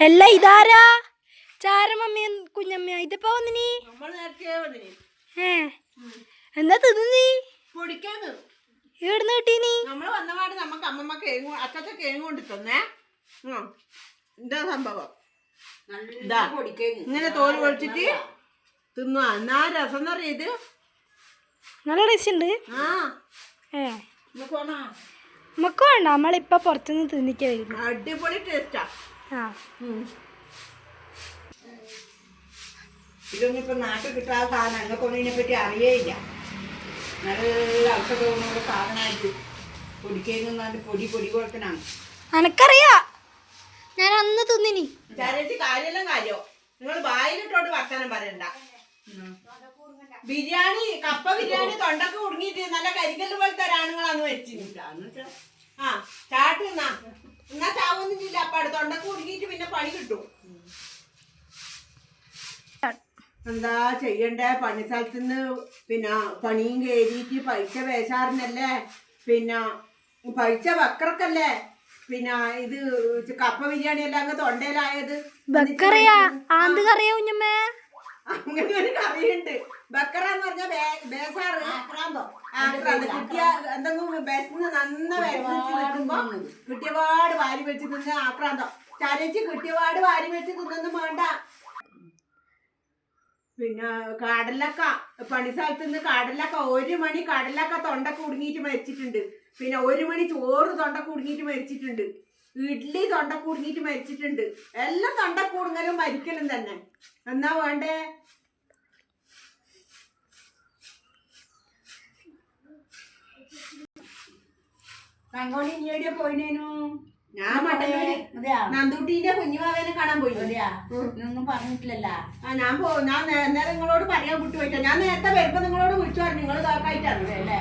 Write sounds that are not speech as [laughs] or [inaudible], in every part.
അല്ല ഇതാരാ? ചാരമമ്മ കുഞ്ഞമ്മ ഇതിപ്പോ വന്നിനി? നമ്മൾ നേരത്തെ വന്നിനി. ഏ എന്താ തിന്നി. എവിടുന്ന് കിട്ടീനി? നമ്മൾ വന്നപാട് നമുക്ക് അമ്മമ്മ കേങ്ങു അച്ഛച്ച കേങ്ങു കൊണ്ട് തന്നേ ഉം. ഇതാ സംഭവം? ഇങ്ങനെ തോൽ പൊളിച്ചിട്ട് തിന്നു? എന്നാ രസം എന്നറിയ ഇത്? നല്ല ടേസ്റ്റ് ഉണ്ട് ആ. ഏ. നമുക്ക് വേണോ? നമുക്ക് വേണ്ട. നമ്മളിപ്പൊ പുറത്തുനിന്ന് തിന്നിക്ക വരുന്നു. അടിപൊളി ടേസ്റ്റാ ഇതൊന്നും ഇപ്പൊ നാട്ടിൽ കിട്ടാത്ത സാധനം. ഞങ്ങൾക്കൊന്നും ഇതിനെ പറ്റി അറിയേയില്ല. നല്ല ഔഷധ ഗുണമുള്ള സാധനമായിട്ട് പൊടിക്കേങ്ങ് പൊടി പൊടി കൊടുക്കണാണ് അനക്കറിയാ? ഞാൻ അന്ന് തിന്നിനി. കാര്യമെല്ലാം കാര്യോ? നിങ്ങൾ വായിലിട്ടോട്ട് വർത്തനം പറയണ്ട. ബിരിയാണി കപ്പ ബിരിയാണി തൊണ്ടക്ക് കുടുങ്ങിയിട്ട് നല്ല കരിക്കൽ പോലത്തെ ഒരാണുങ്ങളാന്ന് വെച്ചില്ല ആ ചാട്ട് എന്നാ ചാവൊന്നും ചെയ്യില്ല അപ്പൊ തൊണ്ടക്ക് കുടുങ്ങിയിട്ട് പിന്നെ പണി കിട്ടും. എന്താ ചെയ്യണ്ടേ? പണി സ്ഥലത്ത് നിന്ന് പിന്നെ പണിയും കയറിയിട്ട് പൈസ വേശാറിനല്ലേ? പിന്നെ പൈസ വക്കറക്കല്ലേ പിന്നെ ഇത് കപ്പ ബിരിയാണി എല്ലാം അങ്ങ് തൊണ്ടയിലായത് ബക്കറിയാ ആന്ത് കറിയാ കുഞ്ഞമ്മേ? അങ്ങനെ ഒരു കറിയുണ്ട് ബക്കറ എന്ന് പറഞ്ഞാൽ ബേസാറ് കിട്ടിയ എന്തെങ്കിലും ബസ്സിന് നന്ന വിശന്നിട്ട് നിൽക്കുമ്പോ കിട്ടിയപാട് വാരി വെച്ച് തിന്ന ആക്രാന്തം. ചരച്ച് കിട്ടിയപാട് വാരി വെച്ച് തിന്നൊന്നും വേണ്ട. പിന്നെ കടലക്ക. പണി സ്ഥലത്ത് നിന്ന് കടലക്ക ഒരു മണി കടലക്ക തൊണ്ട കുടുങ്ങിയിട്ട് മരിച്ചിട്ടുണ്ട്. പിന്നെ ഒരു മണി ചോറ് തൊണ്ട കുടുങ്ങിയിട്ട് മരിച്ചിട്ടുണ്ട്. ഇഡ്ഡലി തൊണ്ട കുടുങ്ങിയിട്ട് മരിച്ചിട്ടുണ്ട്. എല്ലാം തൊണ്ട കുടുങ്ങലും മരിക്കലും തന്നെ. എന്നാ വേണ്ടേ? തങ്കോളി നീ എവിടെയാ പോയിനേനു? ഞാൻ മട്ടന്നൂര് അതെയാ? നന്ദൂട്ടീന്റെ കുഞ്ഞുമാവേനെ കാണാൻ പോയി. ഒന്നും പറഞ്ഞിട്ടില്ലല്ലോ. ആ ഞാൻ പോ ഞാൻ നേരം നിങ്ങളോട് പറയാൻ വിട്ടു പോയിട്ടാ ഞാൻ നേരത്തെ വരുമ്പോ നിങ്ങളോട് വിളിച്ചു പറഞ്ഞു. നിങ്ങൾ തോക്കായിട്ടാണ് അല്ലേ?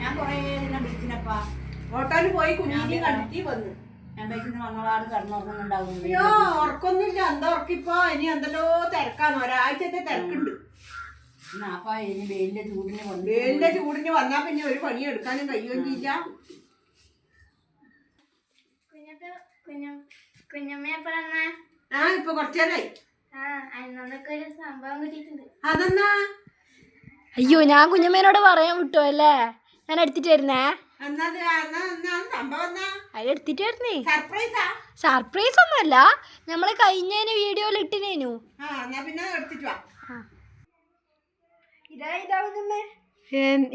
ഞാൻ കൊറേ ദിനം വിളിച്ചിനപ്പാ. ഓട്ടോയിൽ പോയി കുഞ്ഞിനെ കണ്ടിട്ട് വന്നു. അയ്യോ ഉറക്കൊന്നുമില്ല. എന്താ ഉറക്കിപ്പോ? ഇനി എന്തല്ലോ തിരക്കാണ്. ഒരാഴ്ചത്തെ തിരക്കുണ്ട്. വെയിലിന്റെ ചൂടിന് വന്നു വേലിന്റെ ചൂടിന് വന്നാ പിന്നെ ഒരു പണി എടുക്കാനും കഴിയുകയും ചെയ്യില്ല. ആ ഇപ്പൊ കുറച്ചേരായി. അതെന്നാ? അയ്യോ ഞാൻ കുഞ്ഞമ്മേനോട് പറയാൻ വിട്ടോ അല്ലേ? ഞാൻ എടുത്തിട്ട് വരുന്നേ. സർപ്രൈസാ? സർപ്രൈസ് ഒന്നുമല്ല നമ്മൾ കഴിഞ്ഞതിന് വീഡിയോയിൽ ഇട്ടിനേനു.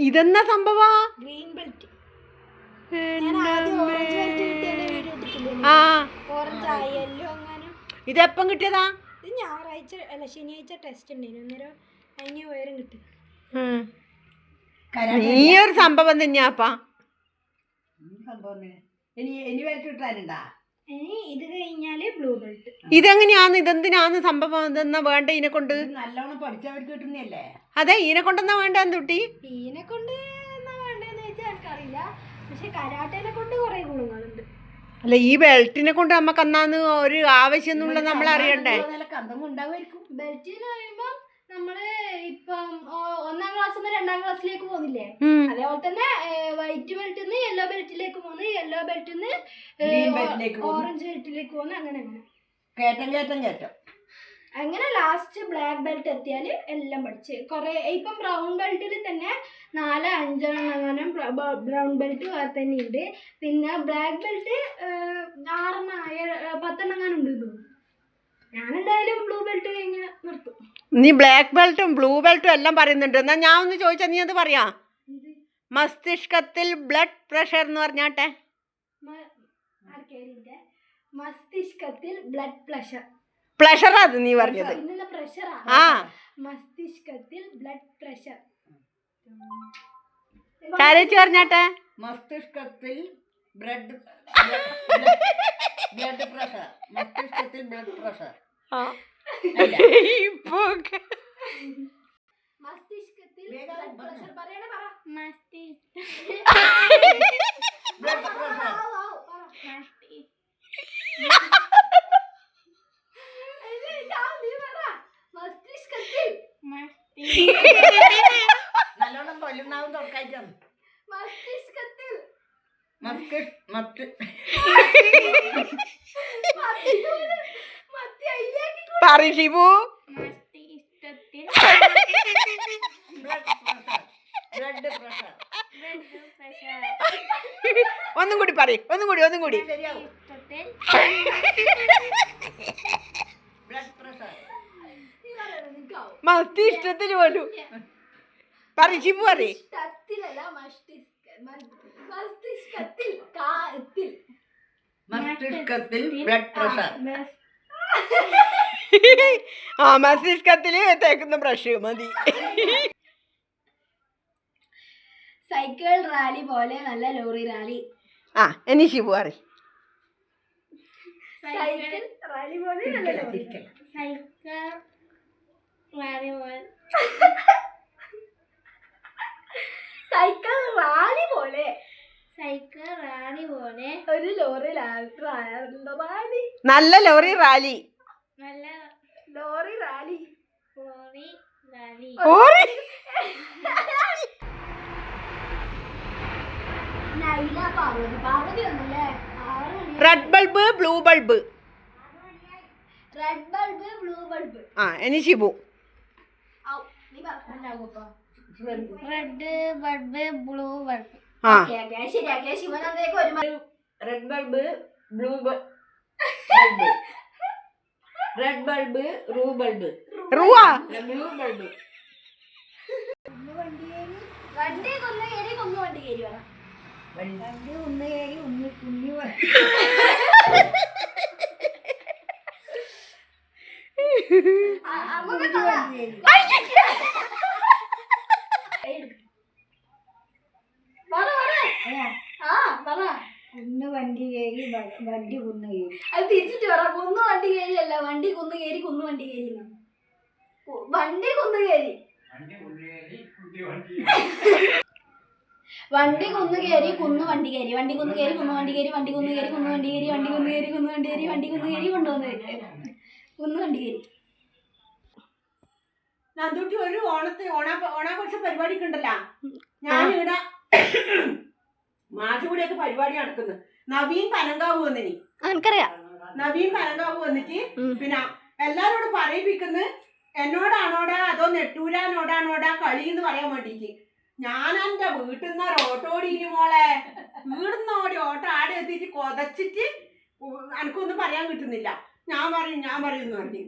ഇതെന്നാ സംഭവാ? ഗ്രീൻ ബെൽറ്റ് ആ. ഇതെപ്പം കിട്ടിയതാ? ഇത് ഞായറാഴ്ച അല്ല ശനിയാഴ്ച ടെസ്റ്റ് ഉണ്ടായിരുന്നു. അന്നേരം അതിന് ഉയരം കിട്ടും. നീ ഒരു സംഭവം തന്നെയാപ്പാ. സംഭവം ഇനി ഇനി വിലക്ക് കിട്ടാനുണ്ടാ ഇനി ഇത് കഴിഞ്ഞാൽ ബ്ലൂ ബെൽറ്റ് ഇതെങ്ങനെയാന്ന് ഇതെന്തിനാന്ന് സംഭവം ഇതെന്നാ വേണ്ട ഇതിനെ കൊണ്ട്? നല്ലോണം പഠിച്ചവർക്ക് കിട്ടുന്നല്ലേ? അതെ ഇതിനെ കൊണ്ടെന്നാ വേണ്ട എന്തുട്ടി കൊണ്ട് എന്നാ വെച്ചാൽ എനിക്കറിയില്ല. പക്ഷെ കരാട്ടേനെ കൊണ്ട് കുറെ ഗുണങ്ങളുണ്ട്. അല്ല ഈ ബെൽറ്റിനെ കൊണ്ട് നമുക്ക് അന്നാന്ന് ഒരു ആവശ്യം എന്നുള്ള നമ്മൾ അറിയണ്ടേ ബെൽറ്റ് എന്ന് പറയുമ്പോൾ നമ്മൾ ഇപ്പം ഒന്നാം ക്ലാസ് നിന്ന് രണ്ടാം ക്ലാസ്സിലേക്ക് പോകുന്നില്ലേ? അതേപോലെ തന്നെ വൈറ്റ് ബെൽറ്റിൽ നിന്ന് യെല്ലോ ബെൽറ്റിലേക്ക് പോകുന്നു. യെല്ലോ ബെൽറ്റിൽ നിന്ന് ഓറഞ്ച് ബെൽറ്റിലേക്ക് പോകുന്നു. അങ്ങനെ അങ്ങനെ. കേറ്റം കേറ്റം കയറ്റം അങ്ങനെ ലാസ്റ്റ് ബ്ലാക്ക് ബെൽറ്റ് എത്തിയാൽ എല്ലാം പഠിച്ച്. കുറേ ഇപ്പം ബ്രൗൺ ബെൽറ്റിൽ തന്നെ നാല് അഞ്ചെണ്ണം ബ്രൗൺ ബെൽറ്റ് തന്നെ ഉണ്ട് പിന്നെ ബ്ലാക്ക് ബെൽറ്റ് ആറെണ്ണം ഏഴ് പത്തെണ്ണം അങ്ങനെ ഉണ്ട് തോന്നുന്നു. ഞാനെന്തായാലും ബ്ലൂ ബെൽറ്റ് കഴിഞ്ഞ് നിർത്തും. നീ ബ്ലാക്ക് ബെൽറ്റും ബ്ലൂ ബെൽറ്റും എല്ലാം പറയുന്നുണ്ട്. എന്നാ ഞാൻ ഒന്ന് ചോദിച്ചാൽ നീ അത് പറയാ? മസ്തിഷ്കത്തിൽ ബ്ലഡ് പ്രഷർ എന്ന് പറഞ്ഞാട്ടെ മസ്തിഷ്കത്തിൽ ബ്ലഡ് പ്രഷർ പ്ലഷർ അത് നീ പറഞ്ഞത്. ആ. മസ്തിഷ്കത്തിൽ ബ്ലഡ് പ്രഷർ ചാരേച്ചി പറഞ്ഞാട്ടെ മസ്തിഷ്കത്തിൽ ബ്ലഡ് ബ്ലഡ് പ്രഷർ മസ്തിഷ്കത്തിൽ ബ്ലഡ് പ്രഷർ ഇപ്പൊക്കെ. മസ്തിഷ്കത്തിൽ നല്ലോണം കൊല്ലുന്നാവും തുറക്കായിട്ടാണ് മസ്തിഷ്കത്തിൽ പറ Shibu. മസ്തിഷ്കത്തിൽ [laughs] blood pressure. Blood pressure. ഒന്നും കൂടി പറയും ഒന്നും കൂടി ഒന്നും കൂടി. [laughs] മസ്തിഷ്കത്തിൽ ബ്ലഡ് പ്രഷർ. മസ്തിഷ്കത്തിൽ പോലും. പറ ഷിബു പറ ഇഷ്ടത്തിലല്ല മസ്തിഷ്ക മ- മസ്തിഷ്കത്തിൽ കാത്തിൽ മസ്തിഷ്കത്തിൽ ബ്ലഡ് പ്രഷർ. ആ മസ്തിഷ്കത്തിൽ തേക്കുന്ന ബ്രഷ് മതി സൈക്കിൾ റാലി പോലെ നല്ല ലോറി റാലി ആ ഇനി ഷിബു അറി സൈക്കിൾ റാലി പോലെ നല്ല ലോറി സൈക്കിൾ റാലി പോലെ സൈക്കിൾ റാലി പോലെ സൈക്കിൾ റാലി പോലെ ഒരു ലോറി റാലി നല്ല ലോറി റാലി നല്ല ലോറി റാലി. Lorry rally. ഓറി നൈല പാർവതി. പാർവതി വന്നല്ലേ? Red bulb blue bulb red bulb blue bulb ആ ഇനി ഷിബു. ഔ നീ പറഞ്ഞാകുപ്പോ റെഡ് ബൾബ് ബ്ലൂ ബൾബ് ആ. ശരിയാക്കിയ ശിവനന്ദേക്ക് ഒരു red bulb blue bulb red bulb room bulb റൂവാ ബ്ലൂ ബൾബ് വണ്ടി കൊന്നു കയറി കൊന്നു വണ്ടി കയറി വേണം വണ്ടി. ഒന്ന് കയറി ഒന്ന് കുഞ്ഞു ആ പറ കുന്ന് വണ്ടി കയറി വ- വണ്ടി കുന്ന് കയറി അത് തിരിച്ചിട്ട് പറ കുന്നു വണ്ടി കയറി അല്ല വണ്ടി കുന്നു കയറി കുന്നു വണ്ടി കയറി. വണ്ടി കൊന്നു കയറി. വണ്ടി കുന്നു കയറി കുന്നു വണ്ടി കയറി. വണ്ടി കൊന്നു കയറി കുന്നു വണ്ടി കയറി. വണ്ടി കൊന്നു കയറി കുന്നു വണ്ടി കയറി വണ്ടി കൊന്നു കയറി കുന്നു വണ്ടി കയറി വണ്ടി കൊന്നു കയറി കൊണ്ടുവന്ന് കുന്നു വണ്ടി കയറി. നന്ദൂട്ടി ഒരു ഓണത്തെ ഓണ ഓണാഘോഷ പരിപാടിക്ക് ഉണ്ടല്ലോ. ഞാനിവിടെ മാഷുകൂടെയൊക്കെ പരിപാടി നടക്കുന്നു. നവീൻ പനങ്കാവ് വന്നിനി. എനിക്കറിയാം. നവീൻ പനങ്കാവ് വന്നിട്ട് പിന്നെ എല്ലാരോടും പറയിപ്പിക്കുന്നത് എന്നോടാണോടാ അതോ നെട്ടൂരാനോടാണോടാ കളി എന്ന് പറയാൻ വേണ്ടിയിട്ട്. ഞാൻ എന്റെ വീട്ടിൽ നിന്ന് ഓട്ടോടിയിന് മോളെ. വീടിന്ന് ഓടി ഓട്ടോ ആടെ എത്തിയിട്ട് കൊതച്ചിട്ട് എനിക്കൊന്നും പറയാൻ കിട്ടുന്നില്ല. ഞാൻ പറയും ഞാൻ പറയും എന്ന് പറഞ്ഞു.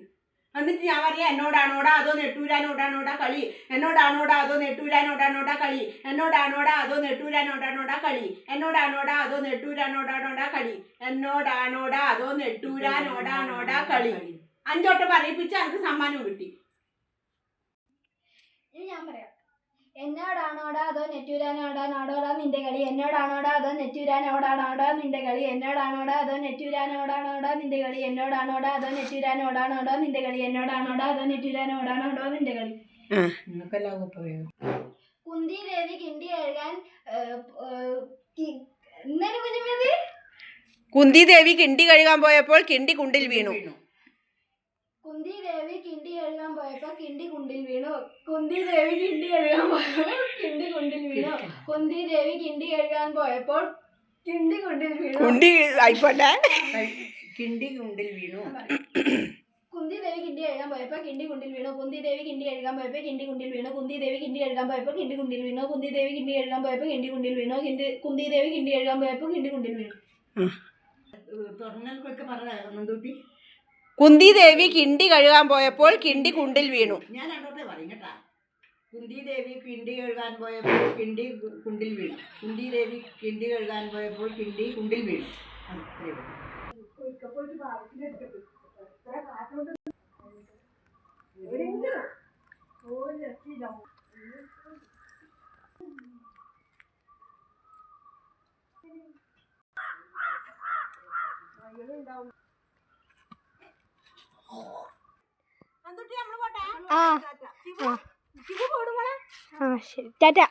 എന്നിട്ട് ഞാൻ പറയാം എന്നോടാണോടാ അതോ നെട്ടൂരാനോടാണോടാ കളി? എന്നോടാണോടാ അതോ നെട്ടൂരാനോടാണോടാ കളി? എന്നോടാണോടാ അതോ നെട്ടൂരാനോടാണോടാ കളി? എന്നോടാണോടാ അതോ നെട്ടൂരാനോടാണോടാ കളി? എന്നോടാണോടാ അതോ നെട്ടൂരാനോടാണോടാ കളി? അഞ്ചോട്ടം പറയിപ്പിച്ച് എനിക്ക് സമ്മാനം കിട്ടി. ഇനി ഞാൻ പറയാം. എന്നോടാണോടാ അതോ നെറ്റൂരാനോടാ നാടോടാ നിന്റെ കളി? എന്നോടാണോടാ അതോ നെറ്റൂരാനോടാണോടാ നിന്റെ കളി? എന്നോടാണോടാ അതോ നെറ്റൂരാനോടാണോടാ നിന്റെ കളി? എന്നോടാണോടാ അതോ നെറ്റൂരാനോടാണോടാ നിന്റെ കളി? എന്നോടാണോടാ അതോ നെറ്റൂരാനോടാണോടാ നിന്റെ കളി? കുന്തി ദേവി കിണ്ടി എഴുകാൻ കുന്തി ദേവി കിണ്ടി കഴുകാൻ പോയപ്പോൾ കിണ്ടി കുണ്ടിൽ വീണു. കുന്തി ദേവി കിണ്ടി എഴുതാൻ പോയപ്പോ കിണ്ടി കുണ്ടിൽ വീണു. കുന്തി ദേവി കിണ്ടി എഴുതാൻ പോയപ്പോൾ കിണ്ടി കുണ്ടിൽ വീണു. കുന്തി ദേവി കിണ്ടി എഴുതാൻ പോയപ്പോൾ കിണ്ടി കുണ്ടിൽ വീണു. കുണ്ടി ആയിക്കോട്ടെ. കിണ്ടി കുണ്ടിൽ വീണു. കുന്തി ദേവി കിണ്ടി എഴുതാൻ പോയപ്പോ കിണ്ടി കുണ്ടിൽ വീണു. കുന്തി ദേവി കിണ്ടി എഴുതാൻ പോയപ്പോ കിണ്ടി കുണ്ടിൽ വീണു. കുന്തി ദേവി കിണ്ടി എഴുതാൻ പോയപ്പോ കിണ്ടി കുണ്ടിൽ വീണു. കുന്തി ദേവി കിണ്ടി എഴുതാൻ പോയപ്പോ കിണ്ടി കുണ്ടിൽ വീണു. കിണ്ടി കുന്തി ദേവി കിണ്ടി എഴുതാൻ പോയപ്പോ കിണ്ടി കുണ്ടിൽ വീണു. തുറന്നൽക്കൊക്കെ പറഞ്ഞ നന്ദൂട്ടി കുന്തി ദേവി കിണ്ടി കഴുകാൻ പോയപ്പോൾ കിണ്ടി കുണ്ടിൽ വീണു. ഞാൻ കുന്തി ദേവി കിണ്ടി കഴുകാൻ പോയപ്പോൾ കിണ്ടി കുണ്ടിൽ വീണു. കുന്തി ദേവി കിണ്ടി കഴുകാൻ പോയപ്പോൾ കിണ്ടി കുണ്ടിൽ വീണു. ആ, ആ. ആ. ടാറ്റ.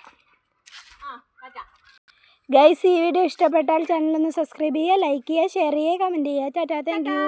ഗൈസ് ഈ വീഡിയോ ഇഷ്ടപ്പെട്ടാൽ ചാനലൊന്ന് സബ്സ്ക്രൈബ് ചെയ്യുക ലൈക്ക് ചെയ്യുക ഷെയർ ചെയ്യുക കമന്റ് ചെയ്യുക. Tata thank you